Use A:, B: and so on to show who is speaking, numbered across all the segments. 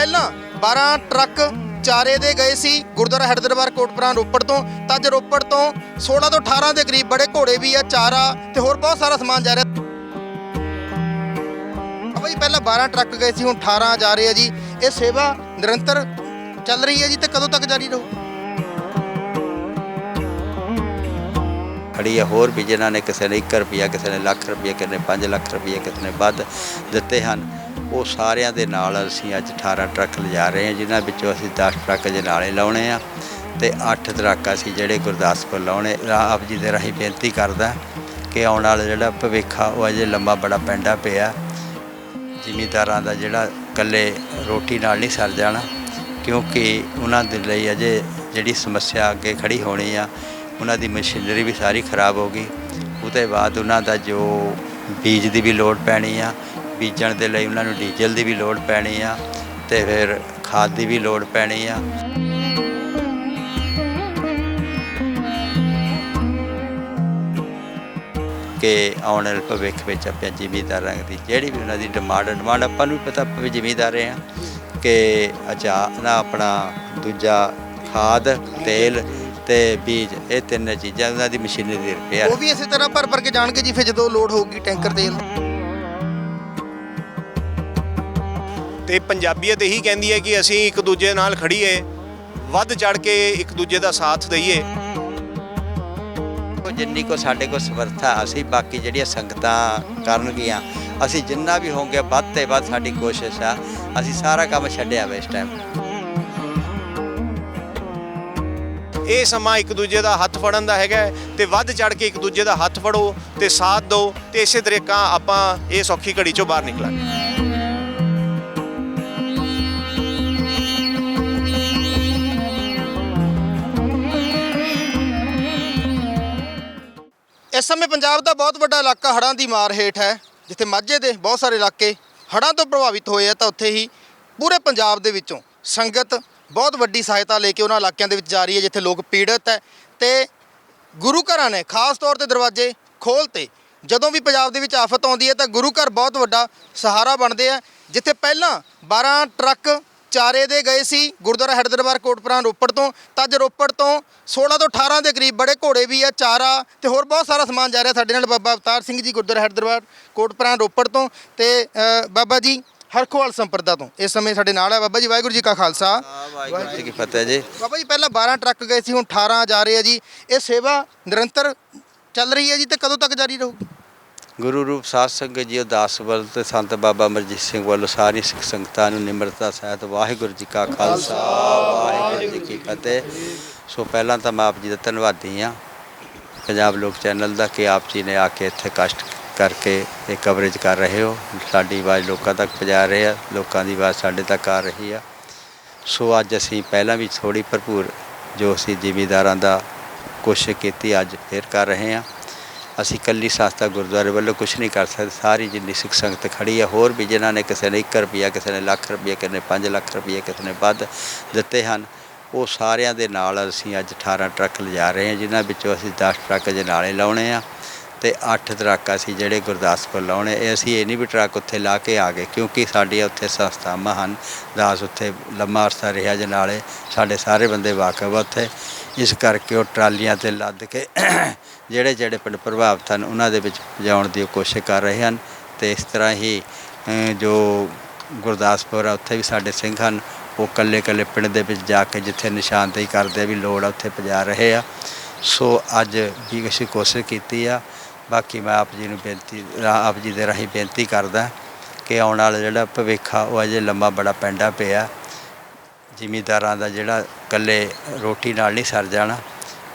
A: ਪਹਿਲਾਂ 12 ਟਰੱਕ ਚਾਰੇ ਦੇ ਗਏ ਸੀ ਗੁਰਦੁਆਰਾ ਹਰਦਰਬਾਰ ਕੋਟਪੁਰਾ ਰੋਪੜ ਤੋਂ। ਤਾਂ ਅੱਜ ਰੋਪੜ ਤੋਂ 16 ਤੋਂ 18 ਦੇ ਕਰੀਬ ਬੜੇ ਘੋੜੇ ਵੀ ਆ, ਚਾਰਾ ਤੇ ਹੋਰ ਬਹੁਤ ਸਾਰਾ ਸਮਾਨ ਜਾ ਰਿਹਾ। ਬਾਬਾ ਪਹਿਲਾਂ 12 ਟਰੱਕ ਗਏ ਸੀ, ਹੁਣ 18 ਜਾ ਰਹੇ ਆ ਜੀ। ਇਹ ਸੇਵਾ ਨਿਰੰਤਰ ਚੱਲ ਰਹੀ ਹੈ ਜੀ ਤੇ ਕਦੋਂ ਤੱਕ ਜਾਰੀ ਰਹੂ?
B: ਖੜੀ ਹੈ ਹੋਰ ਵੀ ਜਿਨ੍ਹਾਂ ਨੇ ਕਿਸੇ ਨੇ 1 ਰੁਪਿਆ ਕਿਸੇ ਨੇ ਲੱਖ ਰੁਪਿਆ ਕਿਸੇ ਨੇ 5 ਲੱਖ ਰੁਪਿਆ ਕਿਸੇ ਨੇ ਵੱਧ ਦਿੱਤੇ ਹਨ। ਉਹ ਸਾਰਿਆਂ ਦੇ ਨਾਲ ਅਸੀਂ ਅੱਜ 18 ਟਰੱਕ ਲਿਜਾ ਰਹੇ ਹਾਂ, ਜਿਨ੍ਹਾਂ ਵਿੱਚੋਂ ਅਸੀਂ 10 ਟਰੱਕ ਜਨਾਲੇ ਲਾਉਣੇ ਆ ਤੇ 8 ਟਰੱਕ ਅਸੀਂ ਜਿਹੜੇ ਗੁਰਦਾਸਪੁਰ ਲਾਉਣੇ। ਆਪ ਜੀ ਦੇ ਰਾਹੀਂ ਬੇਨਤੀ ਕਰਦਾ ਕਿ ਆਉਣ ਵਾਲਾ ਜਿਹੜਾ ਭਵਿੱਖ ਆ, ਉਹ ਅਜੇ ਲੰਮਾ ਬੜਾ ਪੈਂਡਾ ਪਿਆ। ਜ਼ਿਮੀਦਾਰਾਂ ਦਾ ਜਿਹੜਾ ਇਕੱਲੇ ਰੋਟੀ ਨਾਲ ਨਹੀਂ ਸਰ ਜਾਣਾ, ਕਿਉਂਕਿ ਉਹਨਾਂ ਦੇ ਲਈ ਅਜੇ ਜਿਹੜੀ ਸਮੱਸਿਆ ਅੱਗੇ ਖੜੀ ਹੋਣੀ ਆ, ਉਹਨਾਂ ਦੀ ਮਸ਼ੀਨਰੀ ਵੀ ਸਾਰੀ ਖਰਾਬ ਹੋ ਗਈ। ਉਹਦੇ ਬਾਅਦ ਉਹਨਾਂ ਦਾ ਜੋ ਬੀਜ ਦੀ ਵੀ ਲੋੜ ਪੈਣੀ ਆ ਬੀਜਣ ਦੇ ਲਈ ਉਹਨਾਂ ਨੂੰ ਡੀਜ਼ਲ ਦੀ ਵੀ ਲੋੜ ਪੈਣੀ ਆ ਤੇ ਫਿਰ ਖਾਦ ਦੀ ਵੀ ਲੋੜ ਪੈਣੀ ਆ। ਕਿ ਆਉਣ ਵਾਲੇ ਭਵਿੱਖ ਵਿੱਚ ਆਪਾਂ ਜ਼ਿਮੀਂਦਾਰਾਂ ਦੀ ਜਿਹੜੀ ਵੀ ਉਹਨਾਂ ਦੀ ਡਿਮਾਂਡ ਡਿਮਾਂਡ ਆਪਾਂ ਨੂੰ ਵੀ ਪਤਾ ਆਪਾਂ ਵੀ ਜ਼ਿਮੀਂਦਾਰ ਆ ਕਿ ਅਚਾ ਨਾ ਆਪਣਾ ਦੂਜਾ ਖਾਦ, ਤੇਲ ਤੇ ਬੀਜ ਇਹ ਤਿੰਨ ਚੀਜ਼ਾਂ ਉਹਨਾਂ ਦੀ ਮਸ਼ੀਨਰੀ ਦੀ ਰਿਪੇਅਰ।
A: ਉਹ ਵੀ ਇਸੇ ਤਰ੍ਹਾਂ ਭਰ ਭਰ ਕੇ ਜਾਣਗੇ ਜੀ, ਫਿਰ ਜਦੋਂ ਲੋਡ ਹੋਊਗੀ ਟੈਂਕਰ ਤੇਲ
C: ਤੇ ਪੰਜਾਬੀਅਤ ਇਹੀ ਕਹਿੰਦੀ ਹੈ ਕਿ ਅਸੀਂ ਇੱਕ ਦੂਜੇ ਨਾਲ ਖੜੀਏ ਵੱਧ ਚੜ ਕੇ ਇੱਕ ਦੂਜੇ ਦਾ ਸਾਥ ਦਈਏ।
B: ਜਿੰਨੀ ਕੋ ਸਾਡੇ ਕੋਲ ਸਮਰਥਾ ਅਸੀਂ ਬਾਕੀ ਜਿਹੜੀਆਂ ਸੰਗਤਾਂ ਕਰਨਗੀਆਂ ਅਸੀਂ ਜਿੰਨਾ ਵੀ ਹੋਵਾਂਗੇ ਵੱਧ ਤੇ ਵੱਧ ਸਾਡੀ ਕੋਸ਼ਿਸ਼ ਆ ਅਸੀਂ ਸਾਰਾ ਕੰਮ ਛੱਡਿਆ ਵਾ ਇਸ ਟਾਈਮ
C: ਇਹ ਸਮਾਂ ਇੱਕ ਦੂਜੇ ਦਾ ਹੱਥ ਫੜਨ ਦਾ ਹੈਗਾ ਤੇ ਵੱਧ ਚੜ ਕੇ ਇੱਕ ਦੂਜੇ ਦਾ ਹੱਥ ਫੜੋ ਤੇ ਸਾਥ ਦਿਓ ਤੇ ਇਸੇ ਤਰੀਕਾ ਆਪਾਂ ਇਹ ਸੌਖੀ ਘੜੀ ਚੋਂ ਬਾਹਰ ਨਿਕਲਾਂਗੇ।
A: ਇਸ ਸਮੇਂ ਪੰਜਾਬ ਦਾ ਬਹੁਤ ਵੱਡਾ ਇਲਾਕਾ ਹੜ੍ਹਾਂ ਦੀ ਮਾਰ ਹੇਠ ਹੈ, ਜਿੱਥੇ ਮਾਝੇ ਦੇ ਬਹੁਤ ਸਾਰੇ ਇਲਾਕੇ ਹੜ੍ਹਾਂ ਤੋਂ ਪ੍ਰਭਾਵਿਤ ਹੋਏ ਆ ਤਾਂ ਉੱਥੇ ਹੀ ਪੂਰੇ ਪੰਜਾਬ ਦੇ ਵਿੱਚੋਂ ਸੰਗਤ ਬਹੁਤ ਵੱਡੀ ਸਹਾਇਤਾ ਲੈ ਕੇ ਉਹਨਾਂ ਇਲਾਕਿਆਂ ਦੇ ਵਿੱਚ ਜਾ ਰਹੀ ਹੈ, ਜਿੱਥੇ ਲੋਕ ਪੀੜਤ ਹੈ ਤੇ ਗੁਰੂ ਘਰਾਂ ਨੇ ਖਾਸ ਤੌਰ ਤੇ ਦਰਵਾਜ਼ੇ ਖੋਲ੍ਹਤੇ ਜਦੋਂ ਵੀ ਪੰਜਾਬ ਦੇ ਵਿੱਚ ਆਫਤ ਆਉਂਦੀ ਹੈ ਤਾਂ ਗੁਰੂ ਘਰ ਬਹੁਤ ਵੱਡਾ ਸਹਾਰਾ ਬਣਦੇ ਆ, ਜਿੱਥੇ ਪਹਿਲਾਂ 12 ਟਰੱਕ ਚਾਰੇ ਦੇ ਗਏ ਸੀ ਗੁਰਦੁਆਰਾ ਹਰਦਰਬਾਰ ਕੋਟਪੁਰਾ ਰੋਪੜ ਤੋਂ। ਤਾਂ ਅੱਜ ਰੋਪੜ ਤੋਂ 16 ਤੋਂ 18 ਦੇ ਕਰੀਬ ਬੜੇ ਘੋੜੇ ਵੀ ਆ ਚਾਰਾ ਤੇ ਹੋਰ ਬਹੁਤ ਸਾਰਾ ਸਮਾਨ ਜਾ ਰਿਹਾ ਸਾਡੇ ਨਾਲ ਬਾਬਾ ਅਵਤਾਰ ਸਿੰਘ ਜੀ ਗੁਰਦੁਆਰਾ ਹਰਦਰਬਾਰ ਕੋਟਪੁਰਾ ਰੋਪੜ ਤੋਂ ਤੇ ਬਾਬਾ ਜੀ ਹਰਖੋਵਾਲ ਸੰਪਰਦਾ ਤੋਂ। ਇਸ ਸਮੇਂ ਸਾਡੇ ਨਾਲ ਹੈ ਬਾਬਾ ਜੀ ਵਾਹਿਗੁਰੂ ਜੀ ਕਾ ਖਾਲਸਾ।
B: ਵਾਹਿਗੁਰੂ ਜੀ ਕੀ ਫਤਿਹ ਜੀ।
A: ਬਾਬਾ ਜੀ ਪਹਿਲਾਂ 12 ਟਰੱਕ ਗਏ ਸੀ ਹੁਣ 18 ਜਾ ਰਹੇ ਆ ਜੀ। ਇਹ ਸੇਵਾ ਨਿਰੰਤਰ ਚੱਲ ਰਹੀ ਹੈ ਜੀ ਤੇ ਕਦੋਂ ਤੱਕ ਜਾਰੀ ਰਹੂਗੀ
B: ਗੁਰੂ ਰੂਪ ਸਾਧ ਸੰਗਤ ਜੀ ਉਦਾਸ ਵੱਲ ਤੇ ਸੰਤ ਬਾਬਾ ਅਮਰਜੀਤ ਸਿੰਘ ਵੱਲੋਂ ਸਾਰੀ ਸਿੱਖ ਸੰਗਤਾਂ ਨੂੰ ਨਿਮਰਤਾ ਸਹਿਤ ਵਾਹਿਗੁਰੂ ਜੀ ਕਾ ਖਾਲਸਾ, ਵਾਹਿਗੁਰੂ ਜੀ ਕੀ ਫਤਿਹ। ਸੋ ਪਹਿਲਾਂ ਤਾਂ ਮੈਂ ਆਪ ਜੀ ਦਾ ਧੰਨਵਾਦੀ ਹਾਂ। ਪੰਜਾਬ ਲੋਕ ਚੈਨਲ ਦਾ ਕਿ ਆਪ ਜੀ ਨੇ ਆ ਕੇ ਇੱਥੇ ਕਸ਼ਟ ਕਰਕੇ ਇਹ ਕਵਰੇਜ ਕਰ ਰਹੇ ਹੋ। ਸਾਡੀ ਆਵਾਜ਼ ਲੋਕਾਂ ਤੱਕ ਪਹੁੰਚਾ ਰਹੇ ਆ, ਲੋਕਾਂ ਦੀ ਆਵਾਜ਼ ਸਾਡੇ ਤੱਕ ਆ ਰਹੀ ਆ। ਸੋ ਅੱਜ ਅਸੀਂ ਪਹਿਲਾਂ ਵੀ ਥੋੜੀ ਭਰਪੂਰ ਜੋ ਅਸੀਂ ਜ਼ਿਮੀਦਾਰਾਂ ਦਾ ਕੋਸ਼ਿਸ਼ ਕੀਤੀ, ਅੱਜ ਫੇਰ ਕਰ ਰਹੇ ਹਾਂ। ਅਸੀਂ ਕੱਲੀ ਸੰਸਥਾ ਗੁਰਦੁਆਰੇ ਵੱਲੋਂ ਕੁਝ ਨਹੀਂ ਕਰ ਸਕਦੇ। ਸਾਰੀ ਜਿੰਨੀ ਸਿੱਖ ਸੰਗਤ ਖੜੀ ਹੈ ਹੋਰ ਵੀ ਜਿਨ੍ਹਾਂ ਨੇ ਕਿਸੇ ਨੇ 1 ਰੁਪਿਆ ਕਿਸੇ ਨੇ ਲੱਖ ਰੁਪਿਆ ਕਿਸੇ ਨੇ 5 ਲੱਖ ਰੁਪਿਆ ਕਿਸੇ ਨੇ ਵੱਧ ਦਿੱਤੇ ਹਨ, ਉਹ ਸਾਰਿਆਂ ਦੇ ਨਾਲ ਅਸੀਂ ਅੱਜ 18 ਟਰੱਕ ਲਿਜਾ ਰਹੇ ਹਾਂ, ਜਿਨ੍ਹਾਂ ਵਿੱਚੋਂ ਅਸੀਂ 10 ਟਰੱਕ ਜਨਾਲੇ ਲਾਉਣੇ ਆ ਤੇ 8 ਟਰੱਕ ਅਸੀਂ ਜਿਹੜੇ ਗੁਰਦਾਸਪੁਰ ਲਾਉਣੇ, ਇਹ ਅਸੀਂ ਇਹ ਨਹੀਂ ਵੀ ਟਰੱਕ ਉੱਥੇ ਲਾ ਕੇ ਆ ਗਏ, ਕਿਉਂਕਿ ਸਾਡੀਆਂ ਉੱਥੇ ਸੰਸਥਾਵਾਂ ਹਨ, ਦਾਸ ਉੱਥੇ ਲੰਮਾ ਅਰਸਾ ਰਿਹਾ ਜਨਾਲੇ ਸਾਡੇ ਸਾਰੇ ਬੰਦੇ ਵਾਕਫ ਉੱਥੇ। ਇਸ ਕਰਕੇ ਉਹ ਟਰਾਲੀਆਂ ਤੇ ਲੱਦ ਕੇ ਜਿਹੜੇ ਜਿਹੜੇ ਪਿੰਡ ਪ੍ਰਭਾਵਿਤ ਹਨ ਉਹਨਾਂ ਦੇ ਵਿੱਚ ਪਹੁੰਚਾਉਣ ਦੀ ਕੋਸ਼ਿਸ਼ ਕਰ ਰਹੇ ਹਨ। ਤੇ ਇਸ ਤਰ੍ਹਾਂ ਹੀ ਜੋ ਗੁਰਦਾਸਪੁਰ ਆ, ਉੱਥੇ ਵੀ ਸਾਡੇ ਸਿੰਘ ਹਨ। ਉਹ ਕੱਲੇ ਕੱਲੇ ਪਿੰਡ ਦੇ ਵਿੱਚ ਜਾ ਕੇ ਜਿੱਥੇ ਨਿਸ਼ਾਨਦੇਹੀ ਕਰਦੇ ਵੀ ਲੋੜ ਆ, ਉੱਥੇ ਪਹੁੰਚਾ ਰਹੇ ਆ। ਸੋ ਅੱਜ ਵੀ ਅਸੀਂ ਕੋਸ਼ਿਸ਼ ਕੀਤੀ ਆ। ਬਾਕੀ ਮੈਂ ਆਪ ਜੀ ਨੂੰ ਬੇਨਤੀ ਆਪ ਜੀ ਦੇ ਰਾਹੀਂ ਬੇਨਤੀ ਕਰਦਾ ਕਿ ਆਉਣ ਵਾਲਾ ਜਿਹੜਾ ਭਵਿੱਖ ਆ, ਉਹ ਅਜੇ ਲੰਮਾ ਬੜਾ ਪੈਂਡਾ ਪਿਆ। ਜ਼ਿਮੀਂਦਾਰਾਂ ਦਾ ਜਿਹੜਾ ਇਕੱਲੇ ਰੋਟੀ ਨਾਲ ਨਹੀਂ ਸਰ ਜਾਣਾ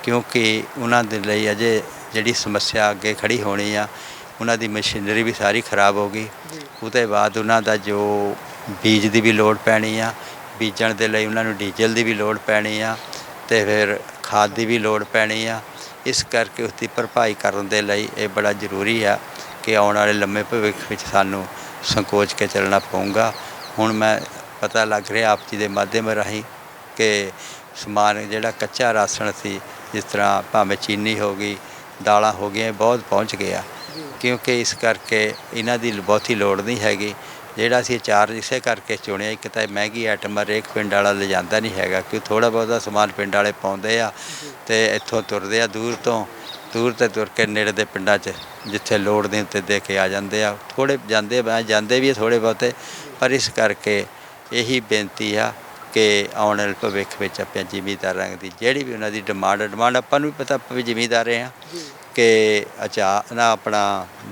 B: ਕਿਉਂਕਿ ਉਹਨਾਂ ਦੇ ਲਈ ਅਜੇ ਜਿਹੜੀ ਸਮੱਸਿਆ ਅੱਗੇ ਖੜੀ ਹੋਣੀ ਆ ਉਹਨਾਂ ਦੀ ਮਸ਼ੀਨਰੀ ਵੀ ਸਾਰੀ ਖਰਾਬ ਹੋ ਗਈ। ਉਹਦੇ ਬਾਅਦ ਉਹਨਾਂ ਦਾ ਜੋ ਬੀਜ ਦੀ ਵੀ ਲੋੜ ਪੈਣੀ ਆ ਬੀਜਣ ਦੇ ਲਈ ਉਹਨਾਂ ਨੂੰ ਡੀਜ਼ਲ ਦੀ ਵੀ ਲੋੜ ਪੈਣੀ ਆ ਤੇ ਫਿਰ ਖਾਦ ਦੀ ਵੀ ਲੋੜ ਪੈਣੀ ਆ। ਇਸ ਕਰਕੇ ਉਸ ਦੀ ਭਰਪਾਈ ਕਰਨ ਦੇ ਲਈ ਇਹ ਬੜਾ ਜ਼ਰੂਰੀ ਆ ਕਿ ਆਉਣ ਵਾਲੇ ਲੰਮੇ ਭਵਿੱਖ ਵਿੱਚ ਸਾਨੂੰ ਸੰਕੋਚ ਕੇ ਚੱਲਣਾ ਪਊਗਾ। ਹੁਣ ਮੈਂ ਪਤਾ ਲੱਗ ਰਿਹਾ ਆਪ ਜੀ ਦੇ ਮਾਧਿਅਮ ਰਾਹੀਂ ਕਿ ਸਮਾਨ ਜਿਹੜਾ ਕੱਚਾ ਰਾਸ਼ਨ ਸੀ ਜਿਸ ਤਰ੍ਹਾਂ ਭਾਵੇਂ ਚੀਨੀ ਹੋ ਗਈ ਦਾਲਾਂ ਹੋ ਗਈਆਂ ਬਹੁਤ ਪਹੁੰਚ ਗਿਆ। ਕਿਉਂਕਿ ਇਸ ਕਰਕੇ ਇਹਨਾਂ ਦੀ ਬਹੁਤੀ ਲੋੜ ਨਹੀਂ ਹੈਗੀ। ਜਿਹੜਾ ਅਸੀਂ ਚਾਰ ਇਸੇ ਕਰਕੇ ਚੁਣਿਆ ਇੱਕ ਤਾਂ ਮਹਿੰਗੀ ਆਈਟਮ ਹਰੇਕ ਪਿੰਡ ਵਾਲਾ ਲਿਜਾਂਦਾ ਨਹੀਂ ਹੈਗਾ ਕਿ ਥੋੜਾ ਬਹੁਤਾ ਸਮਾਨ ਪਿੰਡ ਵਾਲੇ ਪਾਉਂਦੇ ਆ ਤੇ ਇੱਥੋਂ ਤੁਰਦੇ ਆ ਦੂਰ ਤੋਂ ਦੂਰ ਤੇ ਤੁਰ ਕੇ ਨੇੜੇ ਦੇ ਪਿੰਡਾਂ 'ਚ ਜਿੱਥੇ ਲੋੜ ਦੇ ਉੱਤੇ ਦੇ ਕੇ ਆ ਜਾਂਦੇ ਆ। ਥੋੜੇ ਜਾਂਦੇ ਜਾਂਦੇ ਵੀ ਥੋੜੇ ਬਹੁਤੇ ਪਰ ਇਸ ਕਰਕੇ ਇਹੀ ਬੇਨਤੀ ਆ ਕਿ ਆਉਣ ਵਾਲੇ ਭਵਿੱਖ ਵਿੱਚ ਆਪਾਂ ਜ਼ਿਮੀਦਾਰਾਂ ਦੀ ਜਿਹੜੀ ਵੀ ਉਹਨਾਂ ਦੀ ਡਿਮਾਂਡ ਡਿਮਾਂਡ ਆਪਾਂ ਨੂੰ ਵੀ ਪਤਾ ਆਪਾਂ ਵੀ ਜ਼ਿਮੀਦਾਰ ਆ ਕਿ ਅਚਾ ਨਾ ਆਪਣਾ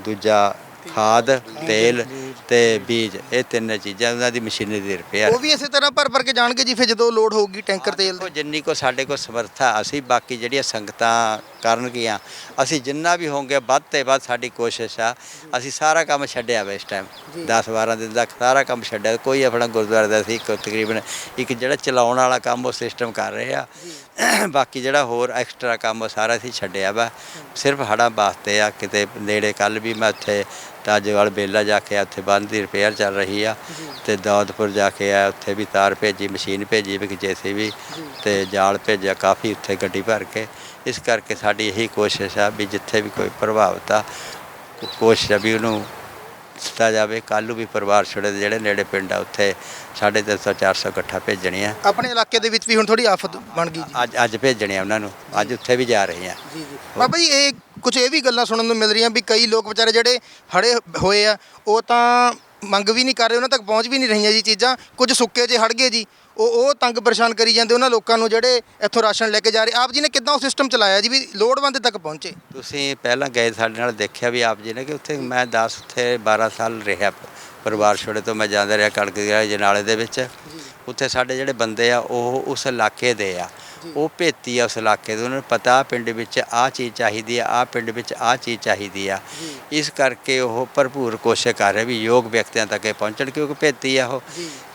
B: ਦੂਜਾ ਖਾਦ ਤੇਲ ਤੇ ਬੀਜ ਇਹ ਤਿੰਨ ਚੀਜ਼ਾਂ ਉਹਨਾਂ ਦੀ ਮਸ਼ੀਨਰੀ ਦੀ ਰਿਪੇਅਰ
A: ਉਹ ਵੀ ਇਸੇ ਤਰ੍ਹਾਂ ਭਰ ਭਰ ਕੇ ਜਾਣਗੇ ਜੀ ਫਿਰ ਜਦੋਂ ਲੋਡ ਹੋਊਗੀ ਟੈਂਕਰ ਤੇਲ ਦੀ।
B: ਜਿੰਨੀ ਕੋ ਸਾਡੇ ਕੋ ਸਮਰੱਥਾ ਅਸੀਂ ਬਾਕੀ ਜਿਹੜੀਆਂ ਸੰਗਤਾਂ ਕਰਨਗੀਆਂ ਅਸੀਂ ਜਿੰਨਾ ਵੀ ਹੋਵਾਂਗੇ ਵੱਧ ਤੇ ਵੱਧ ਸਾਡੀ ਕੋਸ਼ਿਸ਼ ਆ ਅਸੀਂ ਸਾਰਾ ਕੰਮ ਛੱਡਿਆ ਵਾ ਇਸ ਟਾਈਮ 10 12 ਦਿਨ ਦਾ ਸਾਰਾ ਕੰਮ ਛੱਡਿਆ ਕੋਈ ਆਪਣਾ ਗੁਰਦੁਆਰੇ ਦਾ ਸੀ ਤਕਰੀਬਨ ਇੱਕ ਜਿਹੜਾ ਚਲਾਉਣ ਵਾਲਾ ਕੰਮ ਉਹ ਸਿਸਟਮ ਕਰ ਰਹੇ ਆ। ਬਾਕੀ ਜਿਹੜਾ ਹੋਰ ਐਕਸਟਰਾ ਕੰਮ ਸਾਰਾ ਅਸੀਂ ਛੱਡਿਆ ਵਾ। ਸਿਰਫ ਹੜਾਂ ਵਾਸਤੇ ਆ ਕਿਤੇ ਨੇੜੇ ਕੱਲ ਵੀ ਮੈਂ ਉੱਥੇ ਤਾਜੇਵਾਲ ਬੇਲਾ ਜਾ ਕੇ ਉੱਥੇ ਬੰਦ ਦੀ ਰਿਪੇਅਰ ਚੱਲ ਰਹੀ ਆ। ਤੇ ਦਾਉਦਪੁਰ ਜਾ ਕੇ ਆਇਆ ਉੱਥੇ ਵੀ ਤਾਰ ਭੇਜੀ ਮਸ਼ੀਨ ਭੇਜੀ ਵੀ ਜੇਸੀਬੀ ਤੇ ਜਾਲ ਭੇਜਿਆ ਕਾਫੀ ਉੱਥੇ ਗੱਡੀ ਭਰ ਕੇ। ਇਸ ਕਰਕੇ ਸਾਡੀ ਇਹੀ ਕੋਸ਼ਿਸ਼ ਆ ਵੀ ਜਿੱਥੇ ਵੀ ਕੋਈ ਪ੍ਰਭਾਵਿਤ ਆ ਕੋਸ਼ਿਸ਼ ਆ ਵੀ ਉਹਨੂੰ ਦਿੱਤਾ ਜਾਵੇ। ਕੱਲ੍ਹ ਨੂੰ ਵੀ ਪਰਿਵਾਰ ਛੋੜੇ ਦੇ ਜਿਹੜੇ ਨੇੜੇ ਪਿੰਡ ਆ ਉੱਥੇ 350 400 ਇਕੱਠਾ ਭੇਜਣੇ ਆ।
A: ਆਪਣੇ ਇਲਾਕੇ ਦੇ ਵਿੱਚ ਵੀ ਹੁਣ ਥੋੜੀ ਆਫਤ ਬਣ ਗਈ ਜੀ।
B: ਅੱਜ ਅੱਜ ਭੇਜਣੇ ਆ ਉਹਨਾਂ ਨੂੰ। ਅੱਜ ਉੱਥੇ ਵੀ ਜਾ ਰਹੇ ਆ।
A: ਜੀ ਜੀ। ਬਾਬਾ ਜੀ ਇਹ ਕੁਝ ਇਹ ਵੀ ਗੱਲਾਂ ਸੁਣਨ ਨੂੰ ਮਿਲ ਰਹੀਆਂ ਵੀ ਕਈ ਲੋਕ ਵਿਚਾਰੇ ਜਿਹੜੇ ਹੜੇ ਹੋਏ ਆ ਉਹ ਤਾਂ ਮੰਗ ਵੀ ਨਹੀਂ ਕਰ ਰਹੇ ਉਹਨਾਂ ਤੱਕ ਪਹੁੰਚ ਵੀ ਨਹੀਂ ਰਹੀਆਂ ਜੀ ਚੀਜ਼ਾਂ। ਕੁਝ ਸੁੱਕੇ ਜੇ ਹੜ ਗਏ ਜੀ। ਉਹ ਉਹ ਤੰਗ ਪਰੇਸ਼ਾਨ ਕਰੀ ਜਾਂਦੇ ਉਹਨਾਂ ਲੋਕਾਂ ਨੂੰ ਜਿਹੜੇ ਇੱਥੋਂ ਰਾਸ਼ਨ ਲੈ ਕੇ ਜਾ ਰਹੇ। ਆਪ ਜੀ ਨੇ ਕਿੱਦਾਂ ਉਹ ਸਿਸਟਮ ਚਲਾਇਆ ਜੀ ਵੀ ਲੋੜਵੰਦ ਤੱਕ ਪਹੁੰਚੇ?
B: ਤੁਸੀਂ ਪਹਿਲਾਂ ਗਏ ਸਾਡੇ ਨਾਲ ਦੇਖਿਆ ਵੀ ਆਪ ਜੀ ਨੇ ਕਿ ਉੱਥੇ ਮੈਂ 10 ਉੱਥੇ 12 ਸਾਲ ਰਿਹਾ ਪਰਿਵਾਰ ਛੋੜੇ ਤੋਂ ਮੈਂ ਜਾਂਦਾ ਰਿਹਾ ਕਣਕ ਗਿਆ ਜਨਾਲੇ ਦੇ ਵਿੱਚ। ਉੱਥੇ ਸਾਡੇ ਜਿਹੜੇ ਬੰਦੇ ਆ ਉਹ ਉਸ ਇਲਾਕੇ ਦੇ ਆ। ਉਹ ਭੇਤੀ ਆ ਉਸ ਇਲਾਕੇ ਦੇ ਉਹਨਾਂ ਨੂੰ ਪਤਾ ਪਿੰਡ ਵਿੱਚ ਆਹ ਚੀਜ਼ ਚਾਹੀਦੀ ਆ ਆਹ ਪਿੰਡ ਵਿੱਚ ਆਹ ਚੀਜ਼ ਚਾਹੀਦੀ ਆ। ਇਸ ਕਰਕੇ ਉਹ ਭਰਪੂਰ ਕੋਸ਼ਿਸ਼ ਕਰ ਰਹੇ ਵੀ ਯੋਗ ਵਿਅਕਤੀਆਂ ਤੱਕ ਇਹ ਪਹੁੰਚਣ ਕਿਉਂਕਿ ਭੇਤੀ ਆ ਉਹ।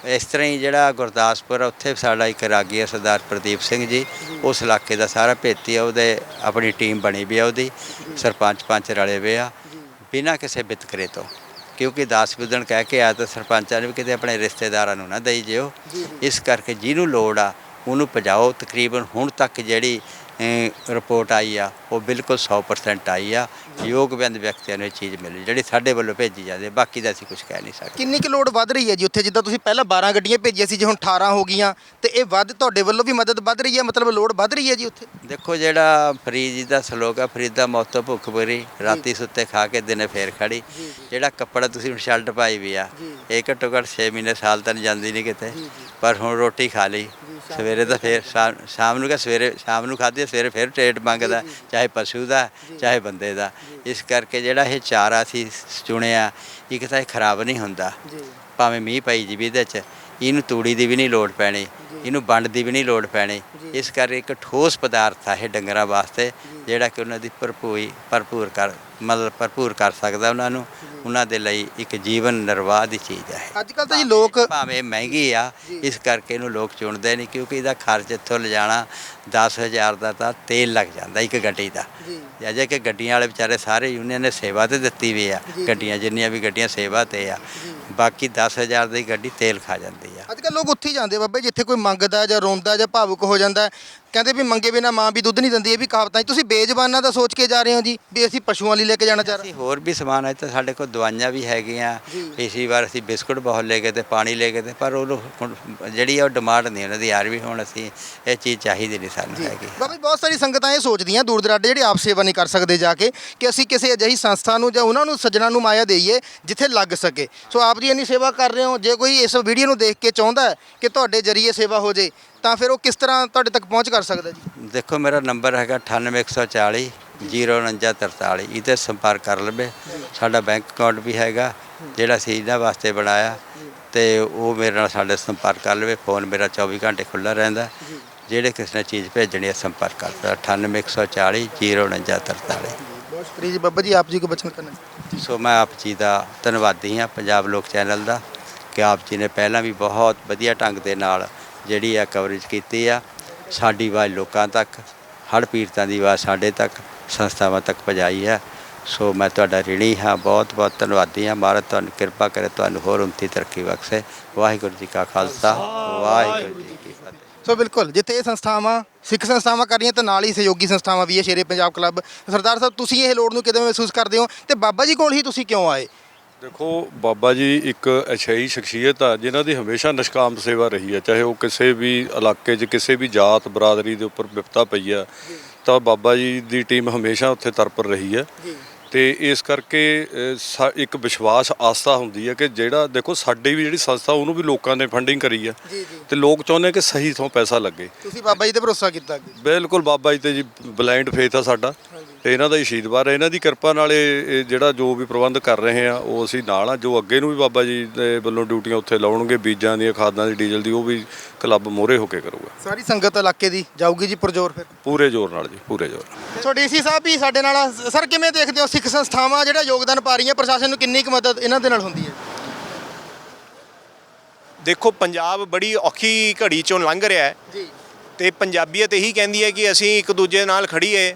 B: ਇਸ ਤਰ੍ਹਾਂ ਹੀ ਜਿਹੜਾ ਗੁਰਦਾਸਪੁਰ ਆ, ਉੱਥੇ ਸਾਡਾ ਇੱਕ ਰਾਗੀ ਆ ਸਰਦਾਰ ਪ੍ਰਦੀਪ ਸਿੰਘ ਜੀ। ਉਸ ਇਲਾਕੇ ਦਾ ਸਾਰਾ ਭੇਤੀ ਆ ਉਹਦੇ ਆਪਣੀ ਟੀਮ ਬਣੀ ਵੀ ਆ ਉਹਦੀ। ਸਰਪੰਚ ਪੰਚ ਰਲੇ ਵੇ ਆ। ਬਿਨਾਂ ਕਿਸੇ ਵਿਤਕਰੇ ਤੋਂ। ਕਿਉਂਕਿ 10 ਵਿਦਣ ਕਹਿ ਕੇ ਆਇਆ ਤਾਂ ਸਰਪੰਚਾਂ ਨੇ ਵੀ ਕਿਤੇ ਆਪਣੇ ਰਿਸ਼ਤੇਦਾਰਾਂ ਨੂੰ ਨਾ ਦੇਈ ਜਿਓ। ਇਸ ਕਰਕੇ ਜਿਹਨੂੰ ਲੋੜ ਆ ਉਹਨੂੰ ਪਜਾਓ ਤਕਰੀਬਨ ਹੁਣ ਤੱਕ ਜਿਹੜੀ ਰਿਪੋਰਟ ਆਈ ਆ ਉਹ ਬਿਲਕੁਲ 100% ਆਈ ਆ। ਯੋਗਵੰਦ ਵਿਅਕਤੀਆਂ ਨੂੰ ਇਹ ਚੀਜ਼ ਮਿਲੀ ਜਿਹੜੀ ਸਾਡੇ ਵੱਲੋਂ ਭੇਜੀ ਜਾਂਦੀ ਬਾਕੀ ਦਾ ਅਸੀਂ ਕੁਝ ਕਹਿ ਨਹੀਂ ਸਕਦੇ।
A: ਕਿੰਨੀ ਕੁ ਲੋਡ ਵੱਧ ਰਹੀ ਹੈ ਜੀ ਉੱਥੇ? ਜਿੱਦਾਂ ਤੁਸੀਂ ਪਹਿਲਾਂ 12 ਗੱਡੀਆਂ ਭੇਜੀਆਂ ਸੀ ਜੇ ਹੁਣ 18 ਹੋ ਗਈਆਂ ਤੇ ਇਹ ਵੱਧ ਤੁਹਾਡੇ ਵੱਲੋਂ ਵੀ ਮਦਦ ਵੱਧ ਰਹੀ ਹੈ? ਮਤਲਬ ਲੋਡ ਵੱਧ ਰਹੀ ਹੈ ਜੀ ਉੱਥੇ?
B: ਦੇਖੋ ਜਿਹੜਾ ਫਰੀਦ ਜੀ ਦਾ ਸਲੋਗਾ ਫਰੀਦ ਦਾ ਮੌਤੋਂ ਭੁੱਖ ਬਰੀ ਰਾਤੀ ਸੁੱਤੇ ਖਾ ਕੇ ਦਿਨੇ ਫੇਰ ਖੜੀ। ਜਿਹੜਾ ਕੱਪੜਾ ਤੁਸੀਂ ਹੁਣ ਸ਼ਰਟ ਪਾਈ ਵੀ ਆ ਇਹ ਘੱਟੋ ਘੱਟ 6 ਮਹੀਨੇ ਸਾਲ ਤਾਂ ਨਹੀਂ ਜਾਂਦੀ ਨਹੀਂ ਕਿਤੇ। ਪਰ ਹੁਣ ਰੋਟੀ ਖਾ ਲਈ। ਸਵੇਰੇ ਤਾਂ ਫੇਰ ਸ਼ਾਮ ਨੂੰ ਕਹ ਸਵੇਰੇ ਸ਼ਾਮ ਨੂੰ ਖਾਧੀ ਸਵੇਰੇ ਫੇਰ ਟ੍ਰੇਡ ਮੰਗਦਾ ਚਾਹੇ ਪਸ਼ੂ ਦਾ ਚਾਹੇ ਬੰਦੇ ਦਾ। ਇਸ ਕਰਕੇ ਜਿਹੜਾ ਇਹ ਚਾਰਾ ਸੀ ਚੁਣਿਆ ਇੱਕ ਤਾਂ ਇਹ ਖਰਾਬ ਨਹੀਂ ਹੁੰਦਾ। ਭਾਵੇਂ ਮੀਂਹ ਪਈ ਜੀ ਵੀ ਇਹਦੇ ਚ। ਇਹਨੂੰ ਤੂੜੀ ਦੀ ਵੀ ਨਹੀਂ ਲੋੜ ਪੈਣੀ ਇਹਨੂੰ ਵੰਡ ਦੀ ਵੀ ਨਹੀਂ ਲੋੜ ਪੈਣੀ। ਇਸ ਕਰਕੇ ਇੱਕ ਠੋਸ ਪਦਾਰਥ ਆ ਇਹ ਡੰਗਰਾਂ ਵਾਸਤੇ ਜਿਹੜਾ ਕਿ ਉਹਨਾਂ ਦੀ ਭਰਪੂਰੀ ਭਰਪੂਰ ਕਰ ਮਤਲਬ ਭਰਪੂਰ ਕਰ ਸਕਦਾ ਉਹਨਾਂ ਨੂੰ ਉਹਨਾਂ ਦੇ ਲਈ ਇੱਕ ਜੀਵਨ ਨਿਰਵਾਹ ਦੀ ਚੀਜ਼ ਹੈ
A: ਅੱਜ ਕੱਲ ਤਾਂ ਜੀ ਲੋਕ
B: ਭਾਵੇਂ ਮਹਿੰਗੀ ਆ ਇਸ ਕਰਕੇ ਇਹਨੂੰ ਲੋਕ ਚੁਣਦੇ ਨਹੀਂ ਕਿਉਂਕਿ ਇਹਦਾ ਖਰਚ ਇੱਥੋਂ ਲਿਜਾਣਾ 10000 ਦਾ ਤਾਂ ਤੇਲ ਲੱਗ ਜਾਂਦਾ ਇੱਕ ਗੱਡੀ ਦਾ।
A: ਜੀ।
B: ਅਜੇ ਕਿ ਗੱਡੀਆਂ ਵਾਲੇ ਵਿਚਾਰੇ ਸਾਰੇ ਯੂਨੀਅਨ ਨੇ ਸੇਵਾ ਤੇ ਦਿੱਤੀ ਵੀ ਆ ਗੱਡੀਆਂ ਜਿੰਨੀਆਂ ਵੀ ਗੱਡੀਆਂ ਸੇਵਾ ਤੇ ਆ। ਬਾਕੀ 10000 ਦੀ ਗੱਡੀ ਤੇਲ ਖਾ ਜਾਂਦੀ ਆ।
A: ਅੱਜ ਕੱਲ ਲੋਕ ਉੱਥੇ ਹੀ ਜਾਂਦੇ ਆ ਬਾਬੇ, ਜਿੱਥੇ ਕੋਈ ਮੰਗਦਾ ਜਾਂ ਰੋਂਦਾ ਜਾਂ ਭਾਵੁਕ ਹੋ ਜਾਂਦਾ ਕਹਿੰਦੇ ਵੀ ਮੰਗੇ ਬਿਨਾ ਮਾਂ ਵੀ ਦੁੱਧ ਨਹੀਂ ਦਿੰਦੀ ਇਹ ਵੀ ਕਹਾਵਤਾਂ ਜੀ। ਤੁਸੀਂ ਬੇਜ਼ਬਾਨਾਂ ਦਾ ਸੋਚ ਕੇ ਜਾ ਰਹੇ ਹੋ ਜੀ ਵੀ ਅਸੀਂ ਪਸ਼ੂਆਂ ਲਈ ਲੈ ਕੇ ਜਾਣਾ ਚਾਹ ਰਹੇ
B: ਅਸੀਂ ਹੋਰ ਵੀ ਸਮਾਨ ਹੈ ਤਾਂ ਸਾਡੇ ਕੋਲ ਦਵਾਈਆਂ ਵੀ ਹੈਗੀਆਂ। ਪਿਛਲੀ ਵਾਰ ਅਸੀਂ ਬਿਸਕੁਟ ਬਹੁਤ ਲੈ ਗਏ ਤੇ ਪਾਣੀ ਲੈ ਗਏ ਤੇ ਪਰ ਉਹ ਹੁਣ ਜਿਹੜੀ ਆ ਉਹ ਡਿਮਾਂਡ ਨਹੀਂ ਉਹਨਾਂ ਦੀ ਯਾਰ ਵੀ ਹੁਣ ਅਸੀਂ ਇਹ ਚੀਜ਼ ਚਾਹੀਦੀ ਨਹੀਂ ਸਾਨੂੰ ਹੈਗੀ।
A: ਬਾਬਾ ਜੀ ਬਹੁਤ ਸਾਰੀ ਸੰਗਤਾਂ ਇਹ ਸੋਚਦੀਆਂ ਦੂਰ ਦਰਾਡੇ ਜਿਹੜੇ ਆਪ ਸੇਵਾ ਨਹੀਂ ਕਰ ਸਕਦੇ ਜਾ ਕੇ ਕਿ ਅਸੀਂ ਕਿਸੇ ਅਜਿਹੀ ਸੰਸਥਾ ਨੂੰ ਜਾਂ ਉਹਨਾਂ ਨੂੰ ਸੱਜਣਾ ਨੂੰ ਮਾਇਆ ਦੇਈਏ ਜਿੱਥੇ ਲੱਗ ਸਕੇ। ਸੋ ਆਪ ਜੀ ਇੰਨੀ ਸੇਵਾ ਕਰ ਰਹੇ ਹੋ ਜੇ ਕੋਈ ਇਸ ਵੀਡੀਓ ਨੂੰ ਦੇਖ ਕੇ ਚਾਹੁੰਦਾ ਕਿ ਤੁਹਾਡੇ ਜਰੀਏ ਸੇਵਾ ਹੋ ਜੇ ਤਾਂ ਫਿਰ ਉਹ ਕਿਸ ਤਰ੍ਹਾਂ ਤੁਹਾਡੇ ਤੱਕ ਪਹੁੰਚ ਕਰ ਸਕਦਾ ਜੀ?
B: ਦੇਖੋ ਮੇਰਾ ਨੰਬਰ ਹੈਗਾ 98140 04943 ਇਹਤੇ ਸੰਪਰਕ ਕਰ ਲਵੇ। ਸਾਡਾ ਬੈਂਕ ਅਕਾਊਂਟ ਵੀ ਹੈਗਾ ਜਿਹੜਾ ਅਸੀਂ ਇਹਨਾਂ ਵਾਸਤੇ ਬਣਾਇਆ। ਤੇ ਉਹ ਮੇਰੇ ਨਾਲ ਸਾਡੇ ਸੰਪਰਕ ਕਰ ਲਵੇ। ਫੋਨ ਮੇਰਾ 24 ਘੰਟੇ ਖੁੱਲ੍ਹਾ ਰਹਿੰਦਾ। ਜਿਹੜੇ ਕਿਸੇ ਨੇ ਚੀਜ਼ ਭੇਜਣੀ ਹੈ ਸੰਪਰਕ ਕਰ ਸਕਦਾ 98140 04943
A: ਬਹੁਤ ਸ਼ੁਕਰੀਆ ਜੀ ਬਾਬਾ ਜੀ ਆਪ ਜੀ ਕੋ ਬਚਨ ਕਰਨਾ
B: ਸੋ ਮੈਂ ਆਪ ਜੀ ਦਾ ਧੰਨਵਾਦੀ ਹਾਂ ਪੰਜਾਬ ਲੋਕ ਚੈਨਲ ਦਾ ਕਿ ਆਪ ਜੀ ਨੇ ਪਹਿਲਾਂ ਵੀ ਬਹੁਤ ਵਧੀਆ ਢੰਗ ਦੇ ਨਾਲ ਜਿਹੜੀ ਆ ਕਵਰੇਜ ਕੀਤੀ ਆ, ਸਾਡੀ ਆਵਾਜ਼ ਲੋਕਾਂ ਤੱਕ, ਹੜ੍ਹ ਪੀੜਤਾਂ ਦੀ ਆਵਾਜ਼ ਸਾਡੇ ਤੱਕ, ਸੰਸਥਾਵਾਂ ਤੱਕ ਪਹੁੰਚਾਈ ਹੈ। ਸੋ ਮੈਂ ਤੁਹਾਡਾ ਰਿਣੀ ਹਾਂ, ਬਹੁਤ ਬਹੁਤ ਧੰਨਵਾਦੀ ਹਾਂ। ਮਹਾਰਾਜ ਤੁਹਾਨੂੰ ਕਿਰਪਾ ਕਰੇ, ਤੁਹਾਨੂੰ ਹੋਰ ਉੱਨਤੀ ਤਰੱਕੀ ਬਖਸ਼ੇ। ਵਾਹਿਗੁਰੂ ਜੀ ਕਾ ਖਾਲਸਾ, ਵਾਹਿਗੁਰੂ ਜੀ ਕੀ ਫਤਿਹ।
A: ਸੋ ਬਿਲਕੁਲ, ਜਿੱਥੇ ਇਹ ਸੰਸਥਾਵਾਂ, ਸਿੱਖ ਸੰਸਥਾਵਾਂ ਕਰ ਰਹੀਆਂ ਤਾਂ ਨਾਲ ਹੀ ਸਹਿਯੋਗੀ ਸੰਸਥਾਵਾਂ ਵੀ ਹੈ, ਸ਼ੇਰੇ ਪੰਜਾਬ ਕਲੱਬ। ਸਰਦਾਰ ਸਾਹਿਬ, ਤੁਸੀਂ ਇਹ ਲੋੜ ਨੂੰ ਕਿਵੇਂ ਮਹਿਸੂਸ ਕਰਦੇ ਹੋ? ਤੇ ਬਾਬਾ ਜੀ ਕੋਲ ਹੀ ਤੁਸੀਂ ਕਿਉਂ ਆਏ?
D: ਦੇਖੋ ਬਾਬਾ ਜੀ ਇੱਕ ਅਛਾਈ ਸ਼ਖਸੀਅਤ ਆ ਜਿਨ੍ਹਾਂ ਦੀ ਹਮੇਸ਼ਾ ਨਿਸ਼ਕਾਮ ਸੇਵਾ ਰਹੀ ਹੈ ਚਾਹੇ ਉਹ ਕਿਸੇ ਵੀ ਇਲਾਕੇ 'ਚ ਕਿਸੇ ਵੀ ਜਾਤ ਬਰਾਦਰੀ ਦੇ ਉੱਪਰ ਵਿਪਤਾ ਪਈ ਆ ਤਾਂ ਬਾਬਾ ਜੀ ਦੀ ਟੀਮ ਹਮੇਸ਼ਾ ਉੱਥੇ ਤਤਪਰ ਰਹੀ ਹੈ ਤੇ ਇਸ ਕਰਕੇ ਇੱਕ ਵਿਸ਼ਵਾਸ ਆਸਥਾ ਹੁੰਦੀ ਹੈ ਕਿ ਜਿਹੜਾ ਦੇਖੋ ਸਾਡੀ ਵੀ ਜਿਹੜੀ ਸੰਸਥਾ ਉਹਨੂੰ ਵੀ ਲੋਕਾਂ ਨੇ ਫੰਡਿੰਗ ਕਰੀ
A: ਜੀ
D: ਤੇ ਲੋਕ ਚਾਹੁੰਦੇ ਕਿ ਸਹੀ ਥਾਂ ਪੈਸਾ ਲੱਗੇ।
A: ਤੁਸੀਂ ਬਾਬਾ ਜੀ ਤੇ ਭਰੋਸਾ ਕੀਤਾ
D: ਬਿਲਕੁਲ ਬਾਬਾ ਜੀ ਤੇ ਜੀ ਬਲਾਈਂਡ ਫੇਥ ਆ ਸਾਡਾ। ਤੇ ਇਹਨਾਂ ਦਾ ਹੀ ਆਸ਼ੀਰਵਾਦ ਹੈ। ਇਹਨਾਂ ਦੀ ਕਿਰਪਾ ਨਾਲ ਇਹ ਜਿਹੜਾ ਜੋ ਵੀ ਪ੍ਰਬੰਧ ਕਰ ਰਹੇ ਆ ਉਹ ਅਸੀਂ ਨਾਲ ਆ। ਜੋ ਅੱਗੇ ਨੂੰ ਵੀ ਬਾਬਾ ਜੀ ਦੇ ਵੱਲੋਂ ਡਿਊਟੀਆਂ ਉੱਥੇ ਲਾਉਣਗੇ ਬੀਜਾਂ ਦੀਆਂ ਖਾਦਾਂ ਦੀ ਡੀਜ਼ਲ ਦੀ ਉਹ ਵੀ ਕਲੱਬ ਮੋਹਰੇ ਹੋ ਕੇ ਕਰੂਗਾ।
A: ਸਾਰੀ ਸੰਗਤ ਇਲਾਕੇ ਦੀ ਜਾਊਗੀ ਜੀ ਪੁਰਜੋਰ ਫਿਰ?
D: ਪੂਰੇ ਜ਼ੋਰ ਨਾਲ ਜੀ ਪੂਰੇ ਜ਼ੋਰ
A: ਸੋ ਡੀਸੀ ਸਾਹਿਬ ਵੀ ਸਾਡੇ ਨਾਲ। ਸਰ ਕਿਵੇਂ ਦੇਖਦੇ ਹੋ ਸਿੱਖ ਸੰਸਥਾਵਾਂ ਜਿਹੜਾ ਯੋਗਦਾਨ ਪਾ ਰਹੀਆਂ ਪ੍ਰਸ਼ਾਸਨ ਨੂੰ ਕਿੰਨੀ ਕੁ ਮਦਦ ਇਹਨਾਂ ਦੇ ਨਾਲ ਹੁੰਦੀ ਹੈ?
C: ਦੇਖੋ ਪੰਜਾਬ ਬੜੀ ਔਖੀ ਘੜੀ ਚੋਂ ਲੰਘ ਰਿਹਾ ਹੈ
A: ਜੀ।
C: ਤੇ ਪੰਜਾਬੀਅਤ ਇਹੀ ਕਹਿੰਦੀ ਹੈ ਕਿ ਅਸੀਂ ਇੱਕ ਦੂਜੇ ਨਾਲ ਖੜੀਏ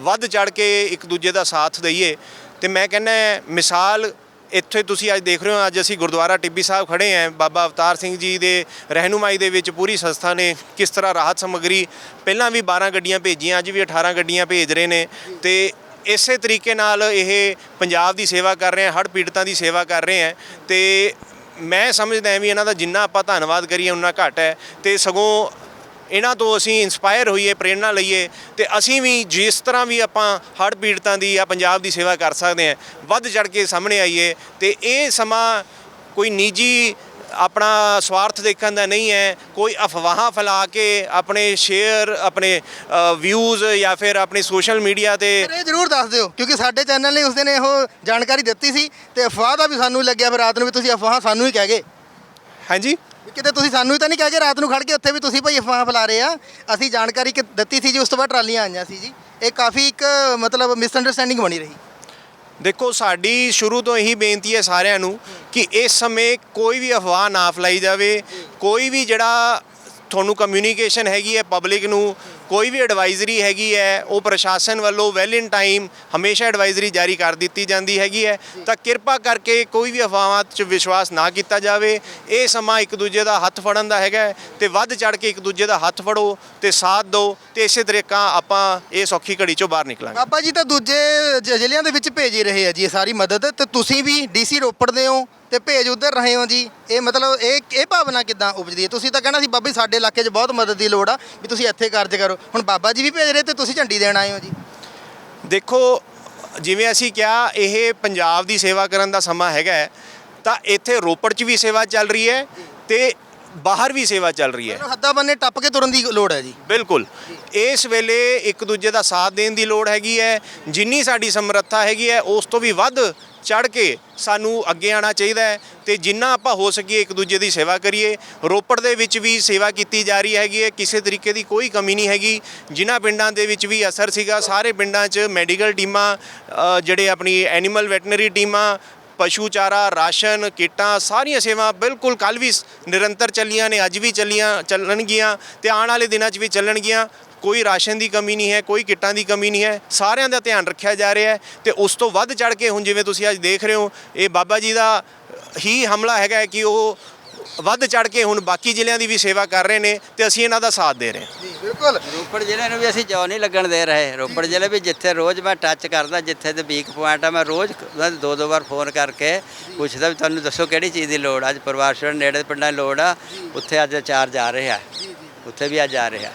C: ਵੱਧ ਚੜ ਕੇ ਇੱਕ ਦੂਜੇ ਦਾ ਸਾਥ ਦਈਏ। ਤੇ ਮੈਂ ਕਹਿੰਦਾ ਮਿਸਾਲ ਇੱਥੇ ਤੁਸੀਂ ਅੱਜ ਦੇਖ ਰਹੇ ਹੋ, ਅੱਜ ਅਸੀਂ ਗੁਰਦੁਆਰਾ ਟਿੱਬੀ ਸਾਹਿਬ ਖੜੇ ਆਂ ਬਾਬਾ ਅਵਤਾਰ ਸਿੰਘ ਜੀ ਦੇ ਰਹਿਨੁਮਾਈ ਦੇ ਵਿੱਚ ਪੂਰੀ ਸੰਸਥਾ ਨੇ ਕਿਸ ਤਰ੍ਹਾਂ ਰਾਹਤ ਸਮੱਗਰੀ ਪਹਿਲਾਂ ਵੀ 12 ਗੱਡੀਆਂ ਭੇਜੀਆਂ, ਅੱਜ ਵੀ 18 ਗੱਡੀਆਂ ਭੇਜ ਰਹੇ ਨੇ। ਤੇ ਇਸੇ ਤਰੀਕੇ ਨਾਲ ਇਹ ਪੰਜਾਬ ਦੀ ਸੇਵਾ ਕਰ ਰਹੇ ਆ, ਹੜ੍ਹ ਪੀੜਤਾਂ ਦੀ ਸੇਵਾ ਕਰ ਰਹੇ ਆ। ਤੇ ਮੈਂ ਸਮਝਦਾ ਵੀ ਇਹਨਾਂ ਦਾ ਜਿੰਨਾ ਆਪਾਂ ਧੰਨਵਾਦ ਕਰੀਏ, ਉਨਾ ਘੱਟ ਹੈ। ਤੇ ਸਗੋਂ ਇਹਨਾਂ ਤੋਂ ਅਸੀਂ ਇਨਸਪਾਇਰ ਹੋਈਏ ਪ੍ਰੇਰਣਾ ਲਈਏ ਤੇ ਅਸੀਂ ਵੀ ਜਿਸ ਤਰ੍ਹਾਂ ਵੀ ਆਪਾਂ ਹੜ੍ਹ ਪੀੜਤਾਂ ਦੀ ਜਾਂ ਪੰਜਾਬ ਦੀ ਸੇਵਾ ਕਰ ਸਕਦੇ ਹਾਂ ਵੱਧ ਚੜ ਕੇ ਸਾਹਮਣੇ ਆਈਏ ਤੇ ਇਹ ਸਮਾਂ ਕੋਈ ਨਿੱਜੀ ਆਪਣਾ ਸਵਾਰਥ ਦੇਖਣ ਦਾ ਨਹੀਂ ਹੈ ਕੋਈ ਅਫਵਾਹਾਂ ਫੈਲਾ ਕੇ ਆਪਣੇ ਸ਼ੇਅਰ ਆਪਣੇ ਵਿਊਜ਼ ਜਾਂ ਫਿਰ ਆਪਣੇ ਸੋਸ਼ਲ ਮੀਡੀਆ ਤੇ
A: ਇਹ ਜ਼ਰੂਰ ਦੱਸ ਦਿਓ ਕਿਉਂਕਿ ਸਾਡੇ ਚੈਨਲ ਨੇ ਉਸ ਦਿਨ ਇਹੋ ਜਾਣਕਾਰੀ ਦਿੱਤੀ ਸੀ ਤੇ ਅਫਵਾਹ ਦਾ ਵੀ ਸਾਨੂੰ ਲੱਗਿਆ ਫਿਰ ਰਾਤ ਨੂੰ ਵੀ ਤੁਸੀਂ ਅਫਵਾਹ ਸਾਨੂੰ ਹੀ ਕਹਿ ਗਏ।
C: ਹਾਂਜੀ।
A: ਵੀ ਕਿਤੇ ਤੁਸੀਂ ਸਾਨੂੰ ਹੀ ਤਾਂ ਨਹੀਂ ਕਹਿ ਕੇ ਰਾਤ ਨੂੰ ਖੜ ਕੇ ਉੱਥੇ ਵੀ ਤੁਸੀਂ ਭਾਈ ਅਫਵਾਹ ਫੈਲਾ ਰਹੇ ਆ? ਅਸੀਂ ਜਾਣਕਾਰੀ ਕਿ ਦਿੱਤੀ ਸੀ ਜੀ, ਉਸ ਤੋਂ ਬਾਅਦ ਟਰਾਲੀਆਂ ਆਈਆਂ ਸੀ ਜੀ। ਇਹ ਕਾਫੀ ਇੱਕ, ਮਤਲਬ ਮਿਸਅੰਡਰਸਟੈਂਡਿੰਗ ਬਣੀ ਰਹੀ।
C: ਦੇਖੋ, ਸਾਡੀ ਸ਼ੁਰੂ ਤੋਂ ਇਹੀ ਬੇਨਤੀ ਹੈ ਸਾਰਿਆਂ ਨੂੰ ਕਿ ਇਸ ਸਮੇਂ ਕੋਈ ਵੀ ਅਫਵਾਹ ਨਾ ਫੈਲਾਈ ਜਾਵੇ। ਕੋਈ ਵੀ ਜਿਹੜਾ ਤੁਹਾਨੂੰ ਕਮਿਊਨੀਕੇਸ਼ਨ ਹੈਗੀ ਹੈ ਪਬਲਿਕ ਨੂੰ ਕੋਈ ਵੀ ਐਡਵਾਈਜ਼ਰੀ ਹੈਗੀ ਹੈ, ਉਹ ਪ੍ਰਸ਼ਾਸਨ ਵੱਲੋਂ ਵੈਲ ਇਨ ਟਾਈਮ ਹਮੇਸ਼ਾ ਐਡਵਾਈਜ਼ਰੀ ਜਾਰੀ ਕਰ ਦਿੱਤੀ ਜਾਂਦੀ ਹੈਗੀ ਹੈ। ਤਾਂ ਕਿਰਪਾ ਕਰਕੇ ਕੋਈ ਵੀ ਅਫਵਾਹਾਂ 'ਚ ਵਿਸ਼ਵਾਸ ਨਾ ਕੀਤਾ ਜਾਵੇ। ਇਹ ਸਮਾਂ ਇੱਕ ਦੂਜੇ ਦਾ ਹੱਥ ਫੜਨ ਦਾ ਹੈਗਾ ਹੈ ਤੇ ਵੱਧ ਚੜ ਕੇ ਇੱਕ ਦੂਜੇ ਦਾ ਹੱਥ ਫੜੋ ਤੇ ਸਾਥ ਦਿਓ ਤੇ ਇਸੇ ਤਰੀਕਾ ਆਪਾਂ ਇਹ ਸੌਖੀ ਘੜੀ 'ਚੋਂ ਬਾਹਰ ਨਿਕਲਾਂਗੇ।
A: ਬਾਬਾ ਜੀ, ਤਾਂ ਦੂਜੇ ਜ- ਜ਼ਿਲ੍ਹਿਆਂ ਦੇ ਵਿੱਚ ਭੇਜ ਹੀ ਰਹੇ ਆ ਜੀ ਇਹ ਸਾਰੀ ਮਦਦ ਤੇ ਤੁਸੀਂ ਵੀ ਡੀਸੀ ਰੋਪੜ ਦੇ ਹੋ। ਤੇ ਭੇਜ ਉਧਰ ਰਹੇ ਹੋ ਜੀ। ਇਹ ਮਤਲਬ ਇਹ ਇਹ ਭਾਵਨਾ ਕਿਦਾਂ ਉਪਜਦੀ ਹੈ? ਤੁਸੀਂ ਤਾਂ ਕਹਿਣਾ ਸੀ ਬਾਬਾ ਜੀ ਸਾਡੇ ਇਲਾਕੇ 'ਚ ਬਹੁਤ ਮਦਦ ਦੀ ਲੋੜ ਆ ਵੀ ਤੁਸੀਂ ਇੱਥੇ ਕਾਰਜ ਕਰੋ। ਹੁਣ ਬਾਬਾ ਜੀ ਵੀ ਭੇਜ ਰਹੇ ਤੇ ਤੁਸੀਂ ਝੰਡੀ ਦੇਣ ਆਏ ਹੋ ਜੀ।
C: ਦੇਖੋ ਜਿਵੇਂ ਅਸੀਂ ਕਿਹਾ ਇਹ ਪੰਜਾਬ ਦੀ ਸੇਵਾ ਕਰਨ ਦਾ ਸਮਾਂ ਹੈਗਾ ਹੈ, ਤਾਂ ਇੱਥੇ ਰੋਪੜ 'ਚ ਵੀ ਸੇਵਾ ਚੱਲ ਰਹੀ ਹੈ ਤੇ ਬਾਹਰ ਵੀ ਸੇਵਾ ਚੱਲ ਰਹੀ ਹੈ।
A: ਹੱਦਾਂ ਬੰਨੇ ਟੱਪ ਕੇ ਤੁਰਨ ਦੀ ਲੋੜ ਹੈ ਜੀ।
C: ਬਿਲਕੁਲ। ਇਸ ਵੇਲੇ ਇੱਕ ਦੂਜੇ ਦਾ ਸਾਥ ਦੇਣ ਦੀ ਲੋੜ ਹੈਗੀ ਹੈ ਜਿੰਨੀ ਸਾਡੀ ਸਮਰੱਥਾ ਹੈਗੀ ਹੈ ਉਸ ਤੋਂ ਵੀ ਵੱਧ ਚੜ ਕੇ ਸਾਨੂੰ ਅੱਗੇ ਆਉਣਾ ਚਾਹੀਦਾ ਹੈ ਤੇ ਜਿੰਨਾ ਆਪਾਂ ਹੋ ਸਕੀਏ ਇੱਕ ਦੂਜੇ ਦੀ ਸੇਵਾ ਕਰੀਏ। ਰੋਪੜ ਦੇ ਵਿੱਚ ਵੀ ਸੇਵਾ ਕੀਤੀ ਜਾ ਰਹੀ ਹੈਗੀ ਹੈ, ਕਿਸੇ ਤਰੀਕੇ ਦੀ ਕੋਈ ਕਮੀ ਨਹੀਂ ਹੈਗੀ। ਜਿਨ੍ਹਾਂ ਪਿੰਡਾਂ ਦੇ ਵਿੱਚ ਵੀ ਅਸਰ ਸੀਗਾ, ਸਾਰੇ ਪਿੰਡਾਂ 'ਚ ਮੈਡੀਕਲ ਟੀਮਾਂ ਜਿਹੜੇ ਆਪਣੀ ਐਨੀਮਲ ਵੈਟਨਰੀ ਟੀਮਾਂ, ਪਸ਼ੂ ਚਾਰਾ, ਰਾਸ਼ਨ, ਕਿੱਟਾਂ, ਸਾਰੀਆਂ ਸੇਵਾ ਬਿਲਕੁਲ ਕੱਲ ਵੀ ਨਿਰੰਤਰ ਚੱਲੀਆਂ ਨੇ, ਅੱਜ ਵੀ ਚੱਲੀਆਂ, ਚੱਲਣਗੀਆਂ ਤੇ ਆਉਣ ਵਾਲੇ ਦਿਨਾਂ 'ਚ ਵੀ ਚੱਲਣਗੀਆਂ। ਕੋਈ ਰਾਸ਼ਨ ਦੀ ਕਮੀ ਨਹੀਂ ਹੈ ਕੋਈ ਕਿੱਟਾਂ ਦੀ ਕਮੀ ਨਹੀਂ ਹੈ ਸਾਰਿਆਂ ਦਾ ਧਿਆਨ ਰੱਖਿਆ ਜਾ ਰਿਹਾ ਹੈ ਤੇ ਉਸ ਤੋਂ ਵੱਧ ਚੜ ਕੇ ਹੁਣ ਜਿਵੇਂ ਤੁਸੀਂ ਅੱਜ ਦੇਖ ਰਹੇ ਹੋ ਇਹ ਬਾਬਾ ਜੀ ਦਾ ਹੀ ਹਮਲਾ ਹੈਗਾ ਕਿ ਉਹ ਵੱਧ ਚੜ ਕੇ ਹੁਣ ਬਾਕੀ ਜ਼ਿਲ੍ਹਿਆਂ ਦੀ ਵੀ ਸੇਵਾ ਕਰ ਰਹੇ ਨੇ ਤੇ ਅਸੀਂ ਇਹਨਾਂ ਦਾ ਸਾਥ ਦੇ ਰਹੇ ਹਾਂ।
A: ਜੀ ਬਿਲਕੁਲ।
B: ਰੋਪੜ ਜ਼ਿਲ੍ਹੇ ਨੂੰ ਵੀ ਅਸੀਂ ਜੌ ਨਹੀਂ ਲੱਗਣ ਦੇ ਰਹੇ। ਰੋਪੜ ਜ਼ਿਲ੍ਹੇ ਵੀ ਜਿੱਥੇ ਰੋਜ਼ ਮੈਂ ਟੱਚ ਕਰਦਾ ਜਿੱਥੇ ਤੇ ਵੀਕ ਪੁਆਇੰਟ ਆ ਮੈਂ ਰੋਜ਼ ਦੇ ਦੋ ਵਾਰ ਫੋਨ ਕਰਕੇ ਪੁੱਛਦਾ ਵੀ ਤੁਹਾਨੂੰ ਦੱਸੋ ਕਿਹੜੀ ਚੀਜ਼ ਦੀ ਲੋੜ ਆ? ਅੱਜ ਪਰਿਵਾਰ ਨੇੜੇ ਪਿੰਡਾਂ ਦੀ ਲੋੜ ਆ। ਉੱਥੇ ਅੱਜ ਚਾਰ ਜਾ ਰਹੇ। ਆ ਉੱਥੇ ਵੀ ਅੱਜ ਜਾ ਰਹੇ। ਆ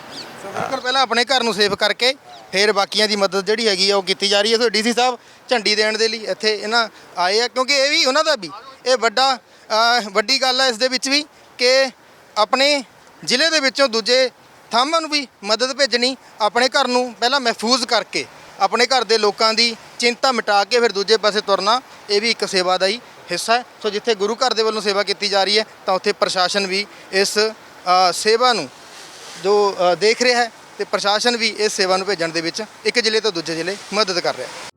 A: ਬਿਲਕੁਲ ਪਹਿਲਾਂ ਆਪਣੇ ਘਰ ਨੂੰ ਸੇਫ ਕਰਕੇ ਫਿਰ ਬਾਕੀਆਂ ਦੀ ਮਦਦ ਜਿਹੜੀ ਹੈਗੀ ਆ ਉਹ ਕੀਤੀ ਜਾ ਰਹੀ ਹੈ। ਸੋ ਡੀਸੀ ਸਾਹਿਬ ਝੰਡੀ ਦੇਣ ਦੇ ਲਈ ਇੱਥੇ ਇਹਨਾਂ ਆਏ ਆ ਕਿਉਂਕਿ ਇਹ ਵੀ ਉਹਨਾਂ ਦਾ ਵੀ ਇਹ ਵੱਡਾ ਅਹ, ਵੱਡੀ ਗੱਲ ਹੈ ਇਸ ਦੇ ਵਿੱਚ ਵੀ ਕਿ ਆਪਣੇ ਜ਼ਿਲ੍ਹੇ ਦੇ ਵਿੱਚੋਂ ਦੂਜੇ ਥਾਵਾਂ ਨੂੰ ਵੀ ਮਦਦ ਭੇਜਣੀ ਆਪਣੇ ਘਰ ਨੂੰ ਪਹਿਲਾਂ ਮਹਿਫੂਜ਼ ਕਰਕੇ ਆਪਣੇ ਘਰ ਦੇ ਲੋਕਾਂ ਦੀ ਚਿੰਤਾ ਮਿਟਾ ਕੇ ਫਿਰ ਦੂਜੇ ਪਾਸੇ ਤੁਰਨਾ ਇਹ ਵੀ ਇੱਕ ਸੇਵਾ ਦਾ ਹੀ ਹਿੱਸਾ ਹੈ। ਸੋ ਜਿੱਥੇ ਗੁਰੂ ਘਰ ਦੇ ਵੱਲੋਂ ਸੇਵਾ ਕੀਤੀ ਜਾ ਰਹੀ ਹੈ ਤਾਂ ਉੱਥੇ ਪ੍ਰਸ਼ਾਸਨ ਵੀ ਇਸ ਅ, ਸੇਵਾ ਨੂੰ ਜੋ ਦੇਖ ਰਿਹਾ ਹੈ ਤੇ ਪ੍ਰਸ਼ਾਸਨ ਵੀ ਇਸ ਸੇਵਾ ਨੂੰ ਭੇਜਣ ਦੇ ਵਿੱਚ ਇੱਕ ਜ਼ਿਲ੍ਹੇ ਤੋਂ ਦੂਜੇ ਜ਼ਿਲ੍ਹੇ ਮਦਦ ਕਰ ਰਿਹਾ